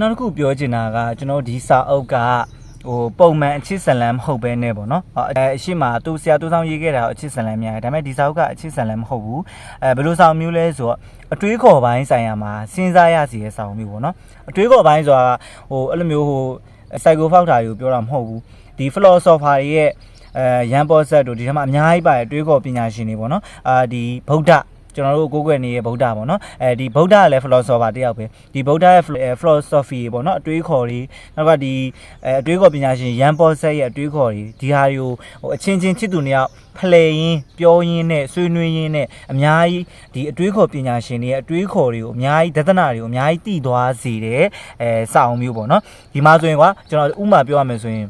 နောက်တစ်ခုပြောချင်တာကကျွန်တော်ဒီစာအုပ်ကဟိုပုံမှန်အချစ်ဇလန်မဟုတ်ပဲနဲ့ပေါ့နော်အဲအရှိမသူဆရာတူဆောင်ရေးခဲ့တာကိုအချစ်ဇလန်များတယ်ဒါပေမဲ့ဒီစာအုပ်ကအချစ်ဇလန်မဟုတ်ဘူးအဲဘယ်လိုစာအုပ်မျိုးလဲဆိုတော့အတွေးခေါ်ပိုင်းဆိုင်ရာမှာစဉ်းစားရစီရဲ့စာအုပ်မျိုးပေါ့နော်အတွေးခေါ်ပိုင်းဆိုတာဟိုအဲ့လိုမျိုးဟိုစိုက်ကိုဖောက်တာတွေကိုပြောတာမဟုတ်ဘူးဒီ philosopher တွေရဲ့အဲရန်ပေါ်ဆက်တို့ဒီထဲမှာအများကြီးပါတယ်တွေးခေါ်ပညာရှင်တွေပေါ့နော်အာဒီဗုဒ္ဓ ကျွန်တော်တို့ကိုးကွယ်နေတဲ့ဗုဒ္ဓပေါ့နော်အဲဒီဗုဒ္ဓကလည်း philosopher တယောက်ပဲဒီဗုဒ္ဓရဲ့ philosophy ပေါ့နော်အတွေးခေါ်တွေနောက်ကဒီအဲအတွေးခေါ်ပညာရှင်ရန်ပေါ်ဆက်ရဲ့အတွေးခေါ်တွေဒီဟာတွေကိုဟိုအချင်းချင်းချစ်သူနှစ်ယောက်ဖလှယ်ရင်းပြောရင်းနဲ့ဆွေးနွေးရင်းနဲ့အများကြီးဒီအတွေးခေါ်ပညာရှင်တွေရဲ့အတွေးခေါ်တွေကိုအများကြီးဒသနာတွေကိုအများကြီးတည်သွားစေတဲ့အဲစာအုံမျိုးပေါ့နော်ဒီမှာဆိုရင်ကွာကျွန်တော်ဥပမာပြောရမယ်ဆိုရင်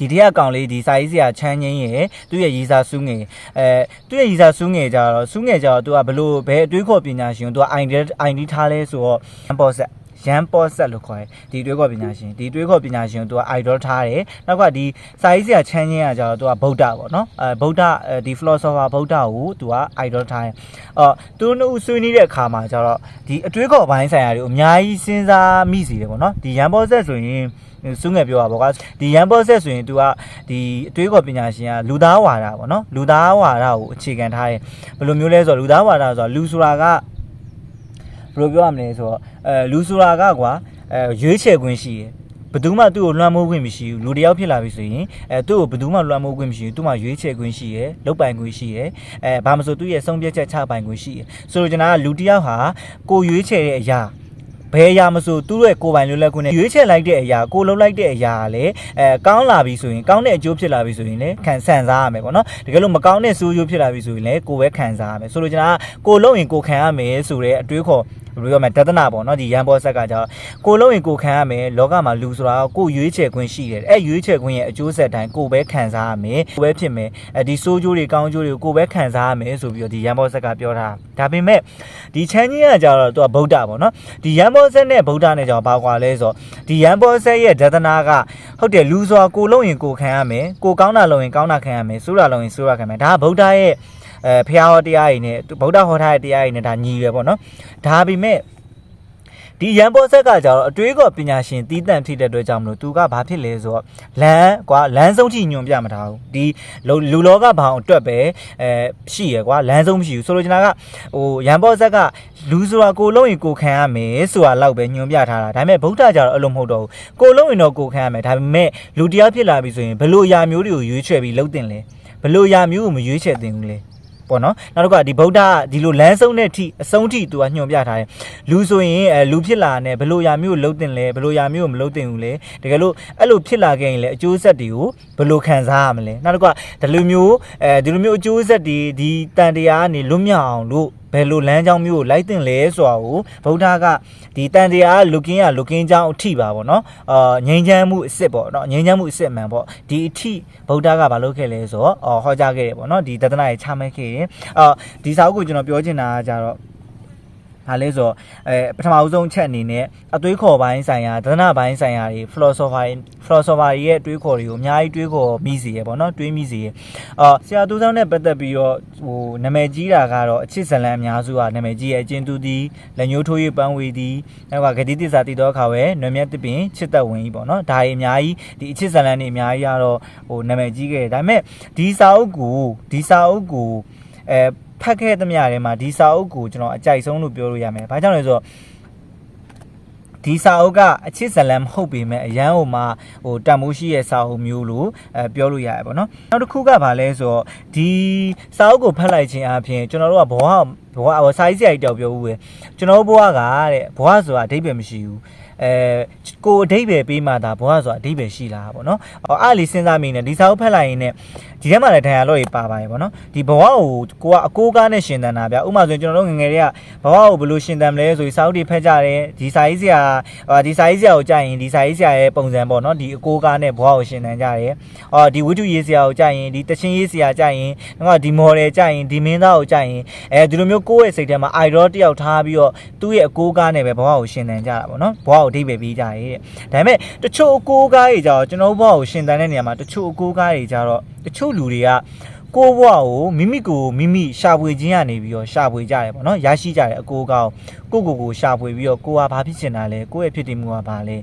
ဒီတရက်ကောင်လေးဒီစာရေးဆရာချမ်းငင်းရဲ့သူ့ရဲ့ရေးစာစူးငယ်အဲသူ့ရဲ့ရေးစာစူးငယ်ကြတော့စူးငယ်ကြတော့သူကဘလို့ဘယ်အတွေးခေါ်ပညာရှင်ကိုသူက ID ID ထားလဲဆိုတော့ရန်ပေါ်ဆက် ရန်ပေါ်ဆက်လို့ခေါ်တယ်ဒီတွေးခေါ်ပညာရှင်ဒီတွေးခေါ်ပညာရှင်ကိုသူက idol ထားတယ်နောက်ကဒီစာရေးဆရာချမ်းငင်းကကြတော့သူကဗုဒ္ဓပေါ့နော်အဲဗုဒ္ဓဒီ philosopher ဗုဒ္ဓကိုသူက idol ထားတယ်အော်သူတို့ဆွေးနွေးတဲ့အခါမှာကြတော့ဒီအတွေးခေါ်ပိုင်းဆိုင်ရာတွေကိုအများကြီးစဉ်းစားမိစီတယ်ပေါ့နော်ဒီရန်ပေါ်ဆက်ဆိုရင်စုငယ်ပြောတာပေါ့ကွာဒီရန်ပေါ်ဆက်ဆိုရင် तू ကဒီအတွေးခေါ်ပညာရှင်ကလူသားဝါဒပေါ့နော်လူသားဝါဒကိုအခြေခံထားတယ်ဘယ်လိုမျိုးလဲဆိုတော့လူသားဝါဒဆိုတော့လူဆိုတာက ဘယ်လိုပြောရမလဲဆိုတော့အဲလူဆိုတာကကွာအဲရွေးချယ်ခွင့်ရှိတယ်ဘယ်သူမှသူ့ကိုလွှမ်းမိုးခွင့်မရှိဘူးလူတစ်ယောက်ဖြစ်လာပြီဆိုရင်အဲသူ့ကိုဘယ်သူမှလွှမ်းမိုးခွင့်မရှိဘူးသူ့မှာရွေးချယ်ခွင့်ရှိရယ်လုတ်ပိုင်ခွင့်ရှိရယ်အဲဘာမဆိုသူ့ရဲ့ဆုံးဖြတ်ချက်ချပိုင်ခွင့်ရှိရယ်ဆိုလိုချင်တာကလူတစ်ယောက်ဟာကိုယ်ရွေးချယ်တဲ့အရာ ဘယ်အရာမဆိုသူတို့ရဲ့ကိုယ်ပိုင်လွတ်လပ်ခွင့်နဲ့ရွေးချယ်လိုက်တဲ့အရာကိုလှုပ်လိုက်တဲ့အရာကလည်းအဲကောင်းလာပြီဆိုရင်ကောင်းတဲ့အကျိုးဖြစ်လာပြီဆိုရင်လည်းခံဆန်စားရမယ်ပေါ့နော်တကယ်လို့မကောင်းတဲ့ဆိုးကျိုးဖြစ်လာပြီဆိုရင်လည်းကိုယ်ပဲခံစားရမယ်ဆိုလိုချင်တာကကိုလုံးရင်ကိုခံရမယ်ဆိုတဲ့အတွေးခေါ် ဘယ်လိုပြောမလဲတဒနာပေါ့နော်ဒီရန်ဘောဆက်ကကြောင့်ကိုလုံးရင်ကိုခံရမယ်လောကမှာလူဆိုတာကကိုရွေးချယ်ခွင့်ရှိတယ်အဲ့ရွေးချယ်ခွင့်ရဲ့အကျိုးဆက်တိုင်းကိုပဲခံစားရမယ်ကိုပဲဖြစ်မယ်အဲဒီဆိုးကျိုးတွေကောင်းကျိုးတွေကိုကိုပဲခံစားရမယ်ဆိုပြီးတော့ဒီရန်ဘောဆက်ကပြောတာဒါပေမဲ့ဒီချမ်းကြီးကကြတော့သူကဗုဒ္ဓပေါ့နော်ဒီရန်ဘောဆက်နဲ့ဗုဒ္ဓနဲ့ကြောင့်ဘာကွာလဲဆိုတော့ဒီရန်ဘောဆက်ရဲ့ဒသနာကဟုတ်တယ်လူဆိုတာကိုလုံးရင်ကိုခံရမယ်ကိုကောင်းတာလုံးရင်ကောင်းတာခံရမယ်ဆိုးတာလုံးရင်ဆိုးတာခံရမယ်ဒါကဗုဒ္ဓရဲ့ အဲဖျားဟောတရားတွေနဲ့ဗုဒ္ဓဟောထားတဲ့တရားတွေနဲ့ဒါညီရွယ်ပေါ့နော်ဒါပေမဲ့ဒီရန်ပေါ်ဆက်ကကြတော့အတွေးကောပညာရှင်တီးတန့်ဖြစ်တဲ့အတွက်ကြောင့်မလို့သူကဘာဖြစ်လဲဆိုတော့လမ်းကွာလမ်းဆုံးထိညွန်ပြမထားဘူးဒီလူလူလောကဘောင်အတွက်ပဲအဲရှိရကွာလမ်းဆုံးမရှိဘူးဆိုလိုချင်တာကဟိုရန်ပေါ်ဆက်ကလူဆိုတာကိုလုံးရင်ကိုခံရမယ်ဆိုတာလောက်ပဲညွန်ပြထားတာဒါပေမဲ့ဗုဒ္ဓကြတော့အဲ့လိုမဟုတ်တော့ဘူးကိုလုံးရင်တော့ကိုခံရမယ်ဒါပေမဲ့လူတရားဖြစ်လာပြီဆိုရင်ဘလို့ယာမျိုးတွေကိုရွေးချယ်ပြီးလှုပ်တင်လဲဘလို့ယာမျိုးကိုမရွေးချယ်တင်ဘူးလေ ပေါ့နော်နောက်တစ်ခါဒီဗုဒ္ဓကဒီလိုလမ်းဆုံးတဲ့အထိအဆုံးထိသူကညွှန်ပြထားတယ်လူဆိုရင်အဲလူဖြစ်လာတဲ့ဘလို့ယာမျိုးကိုလှုပ်တင်လဲဘလို့ယာမျိုးကိုမလှုပ်တင်ဘူးလေတကယ်လို့အဲ့လိုဖြစ်လာခဲ့ရင်လည်းအကျိုးဆက်တွေကိုဘလို့ခံစားရမလဲနောက်တစ်ခါဒီလိုမျိုးအဲဒီလိုမျိုးအကျိုးဆက်တွေဒီတန်တရားကနေလွတ်မြောက်အောင်လို့ ဘယ်လိုလမ်းကြောင်းမျိုးကိုလိုက်တင်လဲဆိုတာကိုဗုဒ္ဓကဒီတန်တရားလူကင်းရလူကင်းကြောင်းအထိပါပေါ့နော်အာငြိမ်းချမ်းမှုအစ်စ်ပေါ့နော်ငြိမ်းချမ်းမှုအစ်စ်မှန်ပေါ့ဒီအထိဗုဒ္ဓကဘာလုပ်ခဲ့လဲဆိုတော့အော်ဟောကြားခဲ့တယ်ပေါ့နော်ဒီတသနာရေးချမှတ်ခဲ့တယ်အာဒီစာအုပ်ကိုကျွန်တော်ပြောချင်တာကကြတော့ ဒါလဲဆိုတော့အဲပထမဦးဆုံးချက်အနေနဲ့အသွေးခေါ်ပိုင်းဆိုင်ရာဒသနာပိုင်းဆိုင်ရာတွေ philosopher philosopher တွေရဲ့အတွေးခေါ်တွေကိုအများကြီးတွေးခေါ်မိစေရပေါ့နော်တွေးမိစေရအာဆရာသူဆောင်နဲ့ပတ်သက်ပြီးတော့ဟိုနာမည်ကြီးတာကတော့အချစ်ဇလန်အများစုကနာမည်ကြီးရဲ့အကျဉ်သူသည်လက်ညှိုးထိုး၍ပန်းဝေသည်နောက်ကဂတိတစ္ဆာတည်သောအခါပဲနွယ်မြတ်တပင်ချစ်သက်ဝင်ကြီးပေါ့နော်ဒါတွေအများကြီးဒီအချစ်ဇလန်တွေအများကြီးကတော့ဟိုနာမည်ကြီးခဲ့တယ်ဒါပေမဲ့ဒီစာအုပ်ကိုဒီစာအုပ်ကိုအဲ ဖတ်ခဲ့သမျှထဲမှာဒီစာအုပ်ကိုကျွန်တော်အကြိုက်ဆုံးလို့ပြောလို့ရမယ်။ဘာကြောင့်လဲဆိုတော့ဒီစာအုပ်ကအချစ်ဇလန်မဟုတ်ပေမဲ့အရန်ဟိုမှာဟိုတန်မိုးရှိရဲ့စာအုပ်မျိုးလို့အဲပြောလို့ရတယ်ပေါ့နော်။နောက်တစ်ခုကဘာလဲဆိုတော့ဒီစာအုပ်ကိုဖတ်လိုက်ခြင်းအပြင်ကျွန်တော်တို့ကဘဝဘဝစာရေးဆရာကြီးတောက်ပြောဦးပဲကျွန်တော်ဘဝကတဲ့ဘဝဆိုတာအဓိပ္ပာယ်မရှိဘူး။ အဲကိုအဓိပ္ပာယ်ပေးမှသာဘဝဆိုတာအဓိပ္ပာယ်ရှိလားပေါ့နော်။အော်အားလေးစဉ်းစားမိနေဒီစာအုပ်ဖတ်လိုက်ရင်ねဒီထဲမှာလည်းဒဏ်ရာလို့ပါပါရေပေါ့နော်။ဒီဘဝကိုကိုကအကိုးကားနဲ့ရှင်သန်တာဗျ။ဥပမာဆိုရင်ကျွန်တော်တို့ငငယ်တွေကဘဝကိုဘယ်လိုရှင်သန်မလဲဆိုပြီးစာအုပ်တွေဖတ်ကြတယ်။ဒီစာရေးဆရာဒီစာရေးဆရာကိုကြာရင်ဒီစာရေးဆရာရဲ့ပုံစံပေါ့နော်။ဒီအကိုးကားနဲ့ဘဝကိုရှင်သန်ကြတယ်။အော်ဒီဝိတုရေးဆရာကိုကြာရင်ဒီတချင်းရေးဆရာကြာရင်ငါဒီမော်ဒယ်ကြာရင်ဒီမင်းသားကိုကြာရင်အဲဒီလိုမျိုးကိုယ့်ရဲ့စိတ်ထဲမှာ idol တယောက်ထားပြီးတော့သူ့ရဲ့အကိုးကားနဲ့ပဲဘဝကိုရှင်သန်ကြတာပေါ့နော်။ဘဝကိုအဓိပ္ပာယ်ပေးကြတယ်တဲ့။ဒါပေမဲ့တချို့အကိုးကားတွေကြတော့ကျွန်တော်ဘဝကိုရှင်သန်တဲ့နေရာမှာတချို့အကိုးကားတွေကြတော့တချို့လူတွေက ကိုယ့်ဘဝကိုမိမိကိုယ်မိမိရှာဖွေခြင်းကနေပြီးတော့ရှာဖွေကြတယ်ပေါ့နော်ရရှိကြတယ်အကိုကောင်းကိုယ့်ကိုယ်ကိုရှာဖွေပြီးတော့ကိုယ်ဟာဘာဖြစ်ချင်တာလဲကိုယ့်ရဲ့ဖြစ်တည်မှုကဘာလဲ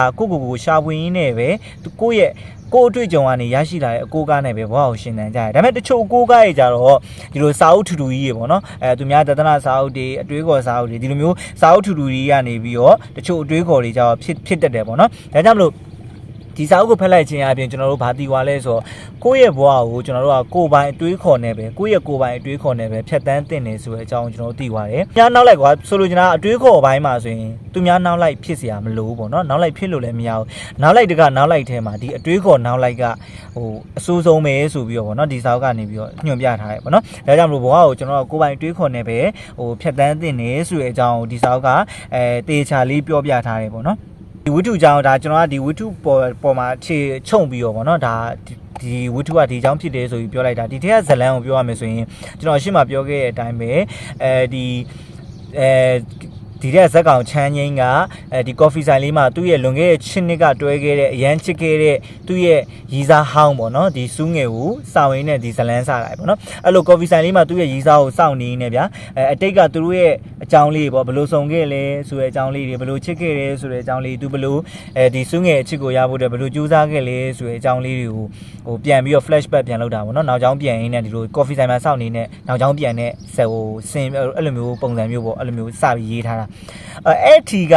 အာကိုယ့်ကိုယ်ကိုရှာဖွေရင်းနဲ့ပဲသူကိုယ့်ရဲ့ကိုယ်အတွေ့အကြုံကနေရရှိလာတဲ့အကိုကားနဲ့ပဲဘဝကိုရှင်သန်ကြတယ်ဒါပေမဲ့တချို့အကိုကားရဲ့ကြတော့ဒီလိုစာအုပ်ထူထူကြီးရေပေါ့နော်အဲသူများတသနာစာအုပ်တွေအတွေးခေါ်စာအုပ်တွေဒီလိုမျိုးစာအုပ်ထူထူကြီးကနေပြီးတော့တချို့အတွေးခေါ်တွေကြတော့ဖြစ်ဖြစ်တတ်တယ်ပေါ့နော်ဒါကြောင့်မလို့ ဒီစာအုပ်ကိုဖက်လိုက်ခြင်းအပြင်ကျွန်တော်တို့ဘာတီွာလဲဆိုတော့ကိုယ့်ရဲ့ဘဝကိုကျွန်တော်တို့ကကိုယ်ပိုင်အတွေးခေါ်နေပဲကိုယ့်ရဲ့ကိုယ်ပိုင်အတွေးခေါ်နေပဲဖြတ်တန်းတင်နေဆိုတဲ့အကြောင်းကျွန်တော်တို့သိပါတယ်။ညာနောက်လိုက်ကွာဆိုလိုချင်တာအတွေးခေါ်အပိုင်းမှာဆိုရင်သူများနောက်လိုက်ဖြစ်เสียမလို့ပေါ့နော်။နောက်လိုက်ဖြစ်လို့လည်းမရဘူး။နောက်လိုက်တကနောက်လိုက်ထဲမှာဒီအတွေးခေါ်နောက်လိုက်ကဟိုအဆိုးဆုံးပဲဆိုပြီးတော့ပေါ့နော်ဒီစာအုပ်ကနေပြီးတော့ညွှန်ပြထားတယ်ပေါ့နော်။ဒါကြောင့်မလို့ဘဝကိုကျွန်တော်တို့ကိုယ်ပိုင်အတွေးခေါ်နေပဲဟိုဖြတ်တန်းတင်နေဆိုတဲ့အကြောင်းကိုဒီစာအုပ်ကအဲတေချာလေးပြောပြထားတယ်ပေါ့နော်။ ဒီဝိထုကြောင့်ဒါကျွန်တော်ကဒီဝိထုပေါ်ပေါ်မှာခြေချုံပြီးတော့ဗောနော်ဒါဒီဒီဝိထုကဒီအကြောင်းဖြစ်တယ်ဆိုပြီးပြောလိုက်တာဒီထက်ကဇလန်ကိုပြောရမယ်ဆိုရင်ကျွန်တော်ရှေ့မှာပြောခဲ့တဲ့အတိုင်းပဲအဲဒီအဲ ဒီတဲ့ဇက်ကောင်ချမ်းငိမ့်ကအဲဒီ coffee ဆိုင်လေးမှာသူ့ရဲ့လွန်ခဲ့တဲ့ချင်းနှစ်ကတွဲခဲ့တဲ့အရန်ချစ်ခဲ့တဲ့သူ့ရဲ့ရီစားဟောင်းပေါ့နော်ဒီစူးငယ်ကိုစောင့်ရင်းနဲ့ဒီဇလန်စားလိုက်ပေါ့နော်အဲ့လို coffee ဆိုင်လေးမှာသူ့ရဲ့ရီစားကိုစောင့်နေနေဗျာအဲအတိတ်ကသူတို့ရဲ့အကြောင်းလေးပေါ့ဘယ်လိုဆောင်ခဲ့လဲဆိုတဲ့အကြောင်းလေးတွေဘယ်လိုချစ်ခဲ့လဲဆိုတဲ့အကြောင်းလေးသူဘယ်လိုအဲဒီစူးငယ်အချစ်ကိုရဖို့အတွက်ဘယ်လိုကြိုးစားခဲ့လဲဆိုတဲ့အကြောင်းလေးတွေကိုဟိုပြန်ပြီးတော့ flashback ပြန်လုပ်တာပေါ့နော်နောက်ကြောင်းပြန်ရင်းနဲ့ဒီလို coffee ဆိုင်မှာစောင့်နေနဲ့နောက်ကြောင်းပြန်တဲ့ဆက်ဟိုစင်အဲ့လိုမျိုးပုံစံမျိုးပေါ့အဲ့လိုမျိုးစပြီးရေးထားတာအဲအဲ့ထီက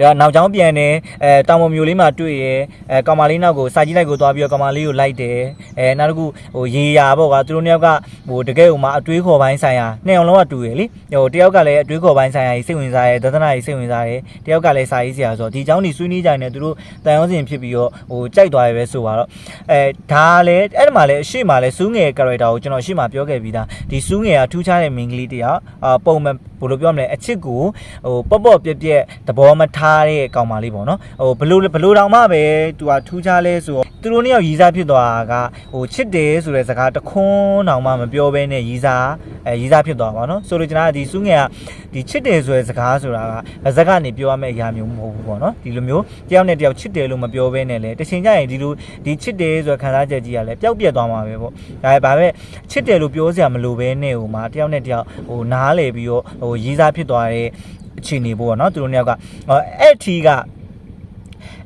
ဒါနောက်ကျောင်းပြန်တယ်အဲတောင်ပေါ်မျိုးလေးမှာတွေ့ရအဲကောင်မလေးနောက်ကိုစာကြည့်လိုက်ကိုသွားပြီးတော့ကောင်မလေးကိုလိုက်တယ်အဲနောက်တစ်ခုဟိုရေရာပေါ့ကွာသူတို့နှစ်ယောက်ကဟိုတကယ်ဟိုမှာအတွေးခေါ်ပိုင်းဆိုင်ရာနှစ်ယောက်လုံးကတူရယ်လေဟိုတယောက်ကလည်းအတွေးခေါ်ပိုင်းဆိုင်ရာကြီးစိတ်ဝင်စားတယ်ဒသနာကြီးစိတ်ဝင်စားတယ်တယောက်ကလည်းစာရေးဆရာဆိုတော့ဒီကျောင်းကြီးဆွေးနွေးကြတယ်သူတို့တန်ရုံးစင်ဖြစ်ပြီးတော့ဟိုကြိုက်သွားရပဲဆိုပါတော့အဲဒါလည်းအဲ့ဒီမှာလည်းအရှိမလည်းစူးငယ် character ကိုကျွန်တော်ရှေ့မှာပြောခဲ့ပြီးသားဒီစူးငယ်ကထူးခြားတဲ့ main ကလေးတယောက်အာပုံမှန် ဘယ်လိုပြောမလဲအချစ်ကိုဟိုပေါ့ပေါ့ပြက်ပြက်သဘောမထားတဲ့ကောင်မလေးပေါ့နော်ဟိုဘလို့ဘလို့တောင်မှပဲသူကထူးခြားလဲဆိုတော့သူတို့နှစ်ယောက်ရီးစားဖြစ်သွားတာကဟိုချစ်တယ်ဆိုတဲ့စကားတခွန်းတောင်မှမပြောဘဲနဲ့ရီးစားအဲရီးစားဖြစ်သွားပါတော့ဆိုလိုချင်တာကဒီစူးငယ်ကဒီချစ်တယ်ဆိုတဲ့စကားဆိုတာကဗဇက်ကနေပြောရမယ့်အရာမျိုးမဟုတ်ဘူးပေါ့နော်ဒီလိုမျိုးတယောက်နဲ့တယောက်ချစ်တယ်လို့မပြောဘဲနဲ့လေတချိန်ကျရင်ဒီလိုဒီချစ်တယ်ဆိုတဲ့ခံစားချက်ကြီးကလည်းပျောက်ပြက်သွားမှာပဲပေါ့ဒါပေမဲ့ချစ်တယ်လို့ပြောစရာမလိုဘဲနဲ့ဟိုမှာတယောက်နဲ့တယောက်ဟိုနားလေပြီးတော့ဟိုရီးစားဖြစ်သွားတဲ့အခြေအနေပေါ့နော်သူတို့နှစ်ယောက်ကအဲ့ထီက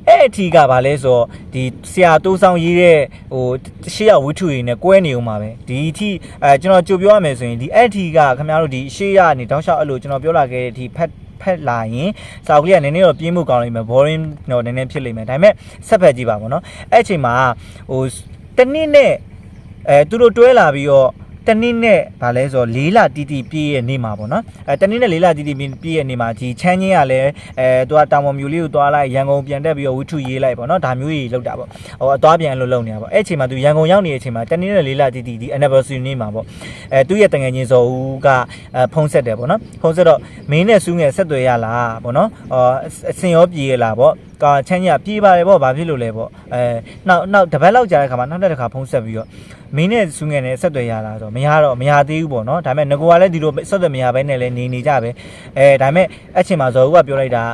အဲ့အထီကဘာလဲဆိုတော့ဒီဆရာတိုးဆောင်ရေးတဲ့ဟိုရှေ့ရဝိထုရည်နဲ့ကွဲနေအောင်ပါပဲဒီအထီအဲကျွန်တော်ကြိုပြောရမယ်ဆိုရင်ဒီအဲ့အထီကခင်ဗျားတို့ဒီရှေ့ရနေတောက်လျှောက်အဲ့လိုကျွန်တော်ပြောလာခဲ့တဲ့အထီဖက်ဖက်လာရင်စာအုပ်ကလေးကနည်းနည်းတော့ပြင်းမှုကောင်းလိမ့်မယ် boring တော့နည်းနည်းဖြစ်လိမ့်မယ်ဒါပေမဲ့ဆက်ဖက်ကြည့်ပါဘောနော်အဲ့အချိန်မှာဟိုတနည်းနဲ့အဲသူတို့တွဲလာပြီးတော့ တနည်းနဲ့ဗာလဲဆိုတော့လေးလတီတီပြည့်ရဲ့နေ့မှာပေါ့နော်အဲတနည်းနဲ့လေးလတီတီပြည့်ရဲ့နေ့မှာဒီချမ်းချင်းကလည်းအဲသူကတောင်ပေါ်မျိုးလေးကိုသွားလိုက်ရန်ကုန်ပြန်တက်ပြီးတော့ဝိထုရေးလိုက်ပေါ့နော်ဒါမျိုးကြီးလောက်တာပေါ့ဟိုအသွားပြန်လို့လုပ်နေတာပေါ့အဲ့အချိန်မှာသူရန်ကုန်ရောက်နေတဲ့အချိန်မှာတနည်းနဲ့လေးလတီတီဒီ anniversary နေ့မှာပေါ့အဲသူ့ရဲ့တငယ်ချင်းဇော်ဦးကအဲဖုန်းဆက်တယ်ပေါ့နော်ဖုန်းဆက်တော့မင်းနဲ့စူးငယ်ဆက်သွယ်ရလားပေါ့နော်အော်အစင်ရောပြေးရလားပေါ့ကာချမ်းကြီးကပြေးပါတယ်ပေါ့ဘာဖြစ်လို့လဲပေါ့အဲနောက်နောက်တပတ်လောက်ကြာတဲ့ခါမှာနောက်တစ်ခါဖုန်းဆက်ပြီးတော့ မင်းနဲ့စူးငယ်နဲ့ဆက်သွယ်ရလားဆိုတော့မရတော့မရသေးဘူးပေါ့နော်ဒါပေမဲ့ငကိုကလည်းဒီလိုဆက်သွယ်မရဘဲနဲ့လည်းနေနေကြပဲအဲဒါပေမဲ့အဲ့ချိန်မှာဇော်ဦးကပြောလိုက်တာ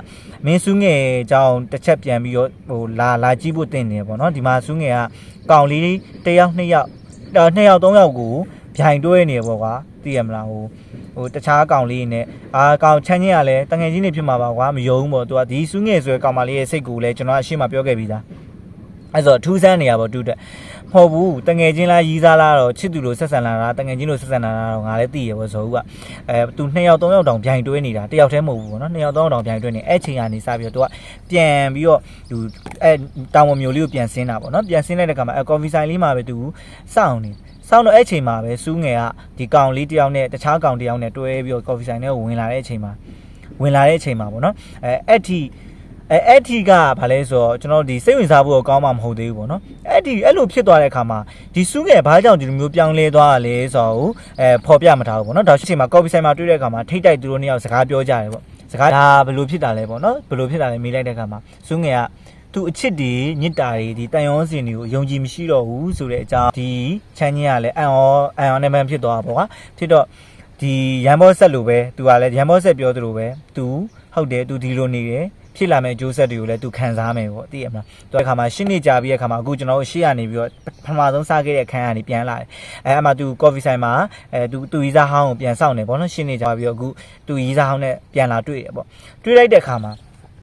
မင်းစူးငယ်အကြောင်းတစ်ချက်ပြန်ပြီးတော့ဟိုလာလာကြည့်ဖို့တင်တယ်ပေါ့နော်ဒီမှာစူးငယ်ကကောင်လေးတစ်ယောက်နှစ်ယောက်နှစ်ယောက်သုံးယောက်ကိုဗျိုင်တွဲနေပေါ့ကွာသိရမလားဟိုဟိုတခြားကောင်လေးနဲ့အာကောင်ချမ်းချင်းကလည်းတငယ်ချင်းတွေဖြစ်မှာပါကွာမယုံဘူးပေါ့သူကဒီစူးငယ်ဆိုတဲ့ကောင်မလေးရဲ့စိတ်ကိုလည်းကျွန်တော်အရှင်းမပြောခဲ့ပြီးသား အဲ့ဆိုထူးဆန်းနေရပေါ့တူတက်မဟုတ်ဘူးတငယ်ချင်းလားရီးစားလားတော့ချစ်သူလိုဆက်ဆံလာတာတငယ်ချင်းလိုဆက်ဆံလာတာတော့ငါလည်းသိရပေါ့ဇော်ဦးကအဲသူ2ယောက်3ယောက်တောင်ဗျိုင်တွဲနေတာတယောက်တည်းမဟုတ်ဘူးပေါ့နော်2ယောက်3ယောက်တောင်ဗျိုင်တွဲနေအဲ့ချိန်ကနေစပြီးတော့သူကပြန်ပြီးတော့သူအဲတောင်ပေါ်မျိုးလေးကိုပြန်ဆင်းတာပေါ့နော်ပြန်ဆင်းလိုက်တဲ့ခါမှာအဲကော်ဖီဆိုင်လေးမှာပဲသူစောင့်နေစောင့်တော့အဲ့ချိန်မှာပဲစူးငယ်ကဒီကောင်လေးတယောက်နဲ့တခြားကောင်တယောက်နဲ့တွဲပြီးတော့ကော်ဖီဆိုင်ထဲကိုဝင်လာတဲ့အချိန်မှာဝင်လာတဲ့အချိန်မှာပေါ့နော်အဲအဲ့ဒီ အဲအဲ့ဒီကဘာလဲဆိုတော့ကျွန်တော်ဒီစိတ်ဝင်စားဖို့ကောင်းမှမဟုတ်သေးဘူးပေါ့နော်အဲ့ဒီအဲ့လိုဖြစ်သွားတဲ့အခါမှာဒီစူးငယ်ဘာကြောင့်ဒီလိုမျိုးပြောင်းလဲသွားတာလဲဆိုတော့အဲဖော်ပြမထားဘူးပေါ့နော်ဒါရှိချိန်မှာကော်ဖီဆိုင်မှာတွေ့တဲ့အခါမှာထိတ်တိုက်သူတို့နှစ်ယောက်စကားပြောကြတယ်ပေါ့စကားဒါဘယ်လိုဖြစ်တာလဲပေါ့နော်ဘယ်လိုဖြစ်တာလဲမေးလိုက်တဲ့အခါမှာစူးငယ်ကသူအချစ်တွေညစ်တာတွေဒီတန်ရောစင်တွေကိုယုံကြည်မရှိတော့ဘူးဆိုတဲ့အကြောင်းဒီချမ်းကြီးကလည်းအန်ရောအန်ရောနဲ့မှဖြစ်သွားတာပေါ့ကွာဖြစ်တော့ဒီရန်ဘောဆက်လိုပဲသူကလည်းရန်ဘောဆက်ပြောသလိုပဲသူဟုတ်တယ် तू ဒီလိုနေတယ် ဖြစ်လာမယ့်အကျိုးဆက်တွေကိုလည်းသူခံစားမယ်ပေါ့သိရမလားသူအခါမှာရှင်းနေကြပြီးအခါမှာအခုကျွန်တော်တို့ရှေ့ကနေပြီးတော့ပထမဆုံးစားခဲ့တဲ့အခန်းကနေပြန်လာတယ်အဲအမှသူ coffee ဆိုင်မှာအဲသူသူရီစားဟောင်းကိုပြန်ဆောင်တယ်ပေါ့နော်ရှင်းနေကြပြီးတော့အခုသူရီစားဟောင်းနဲ့ပြန်လာတွေ့ရပေါ့တွေ့လိုက်တဲ့အခါမှာ